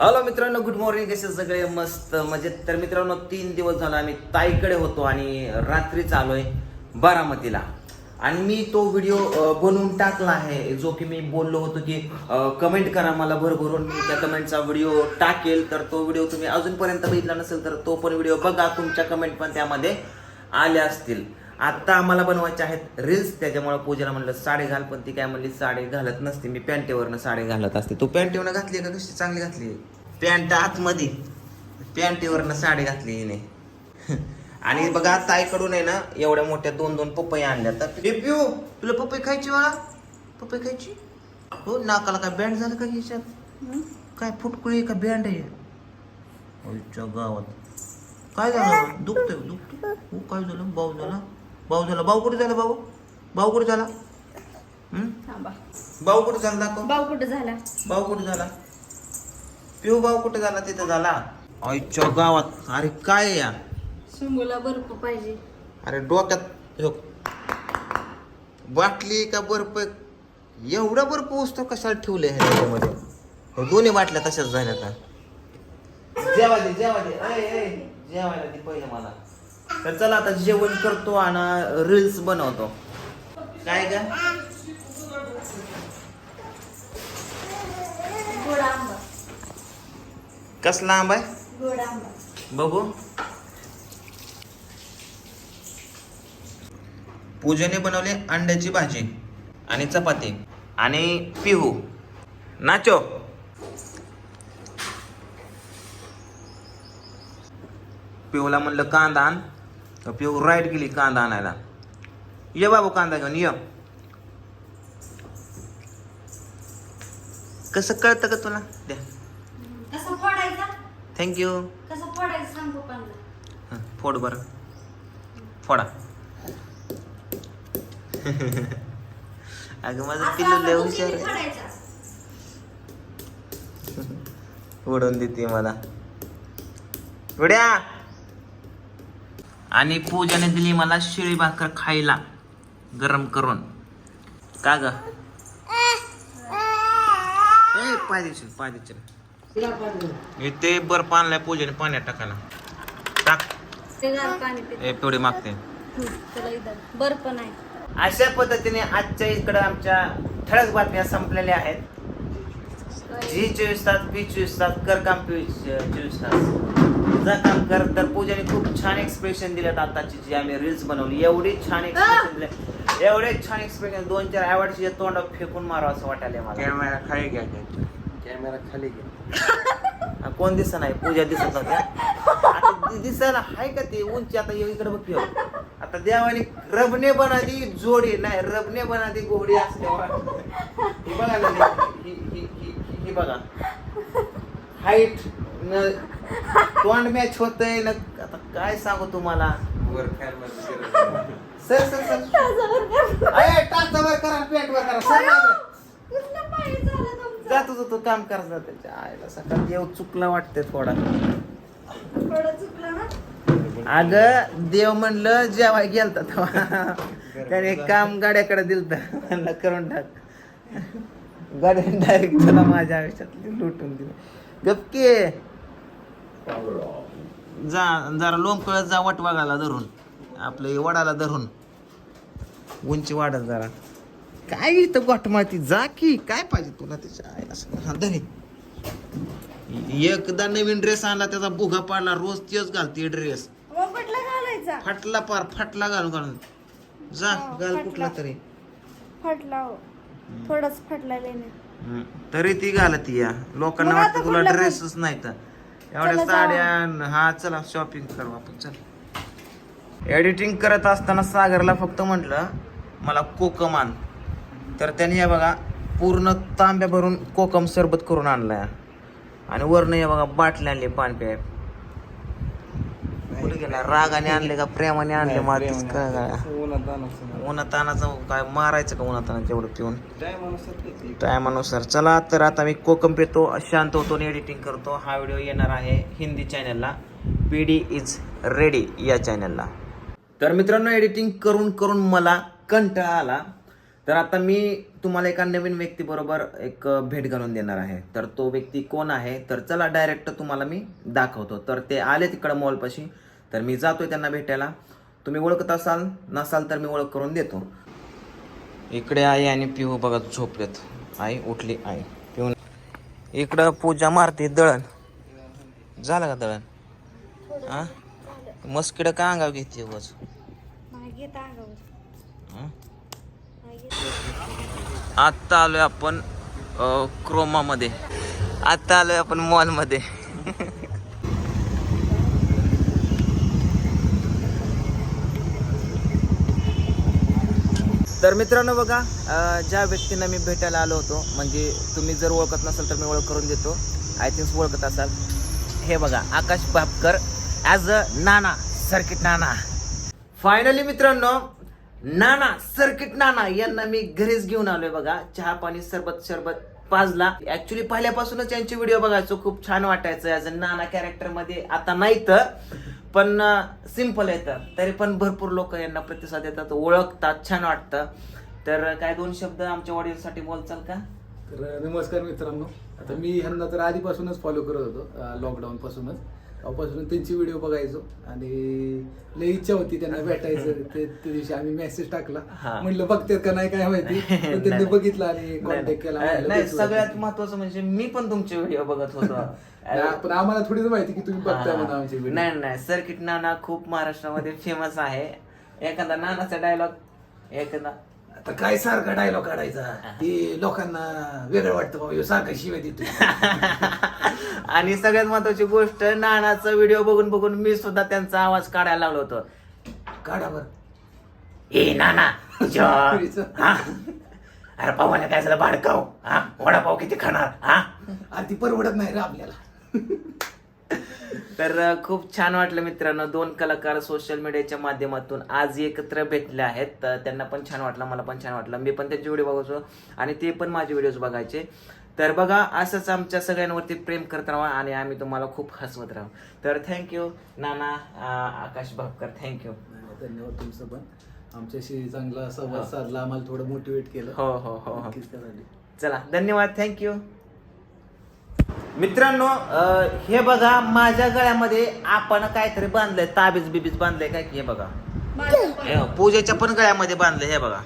Hello मित्रांनो good morning कसे सगळे? मस्त म्हणजे तर मित्रांनो तीन दिवस झाला आम्ही ताईकडे होतो आणि रात्री आहे बारामतीला. आणि मी तो व्हिडिओ बनवून टाकला आहे. जो की मी बोललो होतो की कमेंट करा मला भरभरून. मी त्या कमेंटचा व्हिडिओ टाकेल. तर तो व्हिडिओ तुम्ही अजूनपर्यंत बघितला नसेल तर तो पण व्हिडिओ बघा. तुमच्या कमेंट पण त्यामध्ये आल्या असतील. आता आम्हाला बनवायचे आहेत रील्स त्याच्यामुळे पूजेला म्हणलं साडी घाल पण ती काय म्हणली साडी घालत नसते. मी पॅन्टेवरनं साडी घालत असते. तू पॅन्टेवरनं घातली का कशी? चांगली घातली पॅन्ट आतमध्ये. पॅन्टेवरनं साडी घातली हिने. आणि बघा ताईकडून आहे ना एवढ्या मोठ्या दोन दोन पपई आणल्या. तर हे पिऊ तुला पपई खायची मला पपई खायची? हो नाकाला काय बँड झालं का याच्यात? काय फुटकुळी का बँड आहे? गावात. काय झालं? दुखतंय दुखतंय. हो काय झालं? भाऊ झाला? भाऊ झाला. भाऊ कुठे झाला भाऊ? भाऊ कुठे झाला? थांबा. भाऊ कुठे झाला दाखव. भाऊ कुठं झाला? भाऊ कुठे झाला? पिऊ भाऊ कुठे झाला? तिथं झाला. आईच्या गावात. अरे काय या? शंभूला बर्फ पाहिजे. अरे डोक्यात. बाटली का बर्फ? एवढा बर्फ उचतो कशाला ठेवले ह्याच्यामध्ये हे दोन्ही बाटल्या तशाच झाल्या का? जेवा दे जेवा दे. अय, अय, जेवायला दे पहिले मला. तर चला आता जेवण करतो आणि रील्स बनवतो. काय ग? कसला आंबा आहे? गोड आंबा बघू. पूजेने बनवले अंड्याची भाजी आणि चपाती आणि पिहू. नाचो. पिहूला म्हणलं कांदा आण. तर पिहू राईट गेली कांदा आणायला. ये बाबू कांदा घेऊन ये. कसं कळतं का तुला? द्या. कसा फोडायचा? थँक्यू कसा फोडायचा सांग पप्पांना. फोड बर. फोडा. अगं माझं पिल्लू लय हुशार फोडून देते मला. उड्या. आणि पूजाने दिली मला शिळी भाकर खायला गरम करून. का ग? ए, पाय देशील पाय देशील. इथे बर्फ आणलाय पूजेने पाण्यात टाकायला. टाक. ते गार पाणी पिते ए पेवडी मागते. इथं बर्फ नाही अशा पद्धतीने आजच्या इकडे आमच्या ठळक बातम्या संपलेल्या आहेत. जी चोवीस तास बी चोवीस तास कर काम चोवीस तास. जा काम कर. तर पूजाने खूप छान एक्सप्रेशन दिलेत आताची जी आम्ही रील्स बनवली. एवढी छान एक्सप्रेशन दिले एवढे छान एक्सप्रेशन दोन चार अवॉर्डची तोंडात फेकून मारावं असं वाटायला मला. कॅमेरा खाली घ्या कॅमेरा खाली घ्या. हा, कोण दिसत नाही? पूजा दिसत दि- दिसायला हाय का ते? उंची आता इकडे बघ ह्यो. आता देवाने रबने बनादी जोडी. नाही रबने बनादी गोडी असल्यावर. ही बघा ही- ही- ही- ही- ही- ही बघा. हाईट न तोंड मॅच होतंय न आता काय सांगू तुम्हाला? वर सर सर सर. अय टाचावर करा पेंट वर करा सर मागं. कुठलं पाणी झालं तुमचं. जा तुझं तू काम कर जा त्याच्या आईला सकाळ. देव चुकला वाटते थोडा. थोडं चुकलं ना? अगं देव म्हणलं जेवाय गेलता तेव्हा. त्याने काम गाड्याकडे दिलत. म्हणलं करून टाक. गाड्या डायरेक्ट त्याला माझ्या आयुष्यात लुटून दिलं. गपके. जा जरा लोंबकळत जा वट वागायला धरून. आपलं वडाला धरून. उंची वाढत जरा. काय इथं गोट माती जा की काय पाहिजे तुला त्याच्या धर. एकदा नवीन ड्रेस आणला त्याचा बुगा पाडला रोज तेच घालते ड्रेस फाटला पार फाटला घालून घालून. जा घाल. कुठला तरी. फाटला हो. थोडंच फाटला. तरी ती घालत या. लोकांना वाटतं तुला ड्रेसच नाही तर एवढ्या साड्या न- हा चला शॉपिंग करू आपण चल. एडिटिंग करत असताना सागरला फक्त म्हटलं मला कोकम आण. तर त्याने हे बघा पूर्ण तांब्या भरून कोकम सरबत करून आणलाय. आणि वरनं हे बघा बाटली आणली पाणी प्याय कुठे गेला रागाने आणले का प्रेमाने आणले? मातीच काय काय मारायचं का उन्हातानाचं एवढं पिऊन? टायमानुसार चला तर आता मी कोकम पितो शांत होतो आणि एडिटिंग करतो. हा व्हिडिओ येणार आहे हिंदी चॅनलला पी डी इज रेडी या चॅनलला तर मित्रांनो एडिटिंग करून करून मला कंटाळा आला. तर आता मी तुम्हाला एका नवीन व्यक्तीबरोबर एक भेट घालून देणार आहे. तर तो व्यक्ती कोण आहे? तर चला डायरेक्ट तुम्हाला मी दाखवतो. तर ते आले तिकडं मॉलपाशी तर मी जातोय त्यांना भेटायला. तुम्ही ओळखत असाल नसाल तर मी ओळख करून देतो. इकडे आई आणि पिहू बघा झोपलेत. आई उठली आई. पिहू इकडं पूजा मारते दळण. झालं का दळण? हा मस्किडं का अंगाव घेते उगाच? हं? घेत आत्ता आलोय आपण क्रोमामध्ये. आत्ता आलोय आपण मॉलमध्ये. तर मित्रांनो बघा ज्या व्यक्तींना मी भेटायला आलो होतो म्हणजे तुम्ही जर ओळखत नसाल तर मी ओळख करून देतो. आय थिंक ओळखत असाल. हे बघा Akash Bapkar as a Nana circuit Nana. Finally मित्रांनो नाना सर्किट नाना यांना मी घरीच घेऊन आलोय बघा. चहा पाणी सरबत सरबत. पाजला ऍक्च्युली पहिल्यापासूनच यांचे व्हिडिओ बघायचो. खूप छान वाटायचं. ॲज अ नाना कॅरेक्टरमध्ये आता नाही तर. पण सिंपल येतं तरी. पण भरपूर लोक यांना प्रतिसाद देतात ओळखतात छान वाटतं. तर काय दोन शब्द आमच्या ऑडियन्ससाठी बोलचाल का? तर नमस्कार मित्रांनो. आता मी ह्यांना तर आधीपासूनच फॉलो करत होतो लॉकडाऊन पासूनच. तेव्हापासून त्यांची व्हिडिओ बघायचो. आणि लई इच्छा होती त्यांना भेटायचं. ते त्या दिवशी आम्ही मेसेज टाकला. हा. म्हणलं बघतात का नाही काय माहिती? पण त्यांनी बघितलं आणि कॉन्टॅक्ट केला नाही, म्हणलं नाही भेटू. सगळ्यात महत्वाचं म्हणजे मी पण तुमचे व्हिडिओ बघत होतो. नाही, पण आम्हाला थोडीच माहिती की तुम्ही बघताय म्हणा आमचे हा. व्हिडिओ नाही नाही सर्किट नाना खूप महाराष्ट्रामध्ये फेमस आहे. एखादा नानाचा डायलॉग एखादा आता काय सारखा डायलॉग काढायचा? ते लोकांना वेगळं वाटतं बाबा ह्यो सारखा शिवाय देतो आणि सगळ्यात महत्वाची गोष्ट नानाचा व्हिडिओ बघून बघून मी सुद्धा त्यांचा आवाज काढायला लागलो होतो. काढा बर. ए नाना तुझ्या हा? अरे पावाने काय झालं? भाडकाव हा? वडापाव किती खाणार? हा? ती परवडत नाही रे आपल्याला. तर खूप छान वाटलं मित्रांनो. दोन कलाकार सोशल मीडियाच्या माध्यमातून आज एकत्र भेटले आहेत. तर त्यांना पण छान वाटलं मला पण छान वाटलं. मी पण त्यांचे व्हिडिओ बघायचो आणि ते पण माझे व्हिडिओज बघायचे. तर बघा असंच आमच्या सगळ्यांवरती प्रेम करत राहा आणि आम्ही तुम्हाला खूप हसवत राहू. तर thank you Nana Akash Bhapkar. Thank you धन्यवाद तुमचं पण. आमच्याशी चांगला संवाद साधला. आम्हाला थोडं मोटिवेट केलं. हो हो हो हो. चला धन्यवाद. थँक्यू मित्रांनो हे बघा माझ्या गळ्यामध्ये आपण काहीतरी बांधलंय ताबीज बिबीज बांधलंय काय की हे बघा? हे पूजेच्या पण गळ्यामध्ये बांधलंय हे बघा.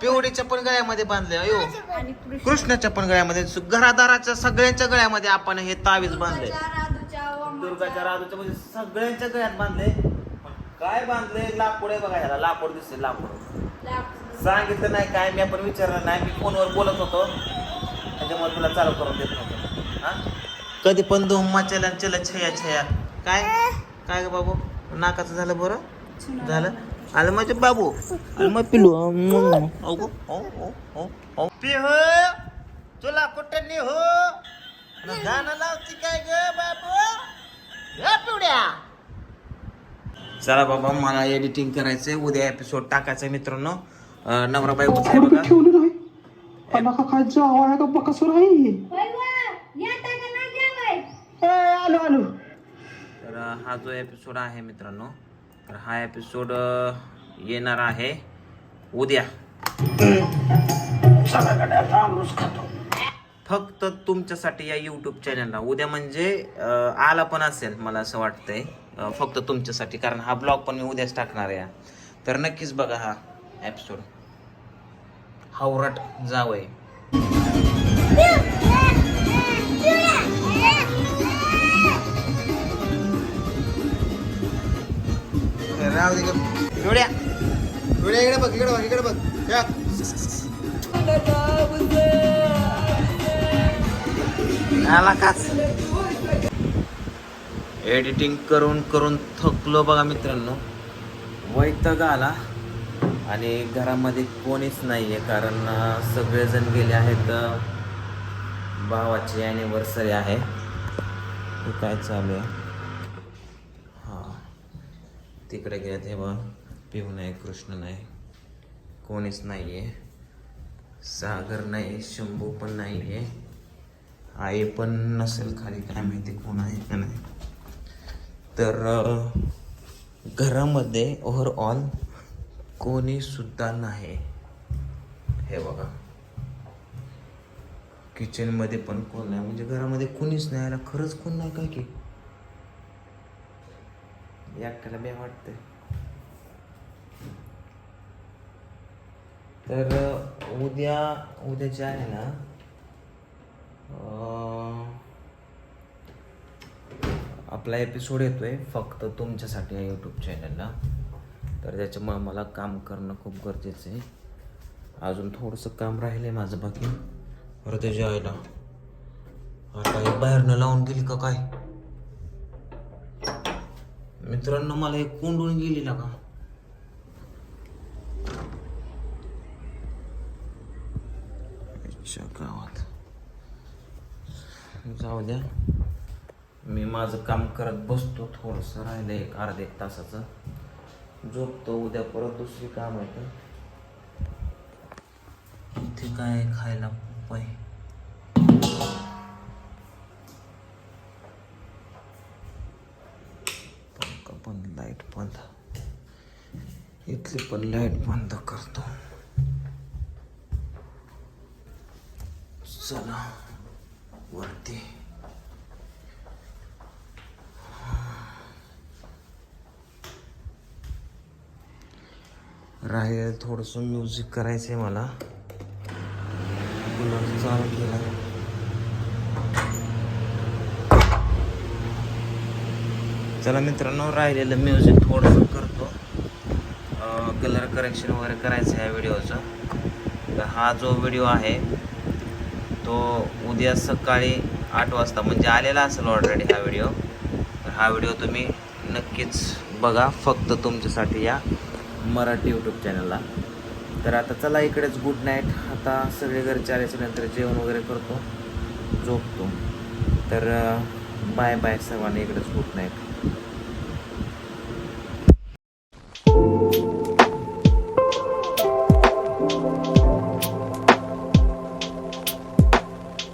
पिवडीच्या पण गळ्यामध्ये बांधलंय अयो. कृष्णाच्या पण गळ्यामध्ये सु- घरादाराच्या सगळ्यांच्या गळ्यामध्ये आपण हे ताबीज बांधलंय. राधूच्या दुर्गाच्या राजूच्या म्हणजे सगळ्यांच्या गळ्यात बांधलंय. पण काय बांधलंय? लाकूड आहे बघा ह्याला लाकूड दिसते लाकूड. सांगितलं नाही काय मी आपण विचारलं नाही मी फोनवर बोलत होतो. त्याच्यामुळे तुला चालू करून देत नव्हतं? कधी पण धुम्मा चला चला छया छया. काय? काय ग बाबू? नाकाचं झालं बरं? झालं? आलं माझे बाबू? आलं मग पिलू पिहू तुला कुठं हो गाणं लावती काय ग बाबू? पिवड्या. चला बाबा मला एडिटिंग करायचंय. उद्या एपिसोड टाकायचा मित्रांनो. नवरा आहे बघा. काय जावा आहे का? बकासूर आहे? आलो आलो. तर हा जो एपिसोड आहे मित्रांनो तर हा एपिसोड येणार आहे उद्या. फक्त तुमच्यासाठी या यूट्यूब चॅनलला उद्या म्हणजे अं, आला पण असेल मला असं वाटतंय. अं, फक्त तुमच्यासाठी कारण हा ब्लॉग पण मी उद्याच टाकणार आहे. तर नक्कीच बघा हा एपिसोड हावरट जावय राहू दे एवढ्या डोळ्या इकडे बघ इकडे बघ इकडे बघ. आला काच. एडिटिंग करून करून थकलो बघा मित्रांनो. वैतग आला. आणि घरामध्ये कोणीच नाही आहे कारण सगळेजण गेले आहेत भावाची ॲनिव्हर्सरी आहे. काय चालू आहे? तिकडे गेले हे पिऊ नाही कृष्ण नाही कोणीच नाही आहे सागर नाही शंभू पण नाही आहे आई पण नसेल खाली काय माहिती कोण आहे का नाही. तर घरामध्ये ओव्हरऑल कोणीसुद्धा नाही. हे बघा. किचनमध्ये पण कोण नाही. म्हणजे घरामध्ये कोणीच नाही. याला खरंच कोण नाही काय की? एकट्याला बे वाटते तर उद्या उद्या जे आहे ना आपला एपिसोड येतोय फक्त तुमच्यासाठी या यूट्यूब चॅनलला तर त्याच्यामुळं मला काम करणं खूप गरजेचं आहे. अजून थोडंसं काम राहिलं आहे माझं बाकी. परत त्याच्या आईला आता बाहेरनं लावून गेली का काय? मित्रांनो मला एक कोंडून गेली ना का गावात. जाऊ द्या. मी माझं काम करत बसतो थोडंसं राहिलं एक अर्धा एक तासाचं. झोपतो उद्या परत दुसरी काम आहे इथे काय आहे खायला पाहिजे बंद. इथली पण लाइट बंद करतो. चला वरती. राहील थोडंसं म्युझिक करायचं आहे मला. कूलर चालू केला. चला मित्रांनो राहिलेलं म्युझिक थोडंसं करतो. कलर करेक्शन वगैरे करायचं आहे ह्या व्हिडिओचं तर हा जो व्हिडिओ आहे तो उद्या सकाळी आठ वाजता म्हणजे आलेला असेल ऑलरेडी हा व्हिडिओ तर हा व्हिडिओ तुम्ही नक्कीच बघा फक्त तुमच्यासाठी या मराठी यूट्यूब चॅनलला तर आता चला इकडेच गुड नाईट आता सगळे घरचे आल्याच्यानंतर जेवण वगैरे करतो. झोपतो. तर बाय बाय सर्वांना इकडेच गुड नाईट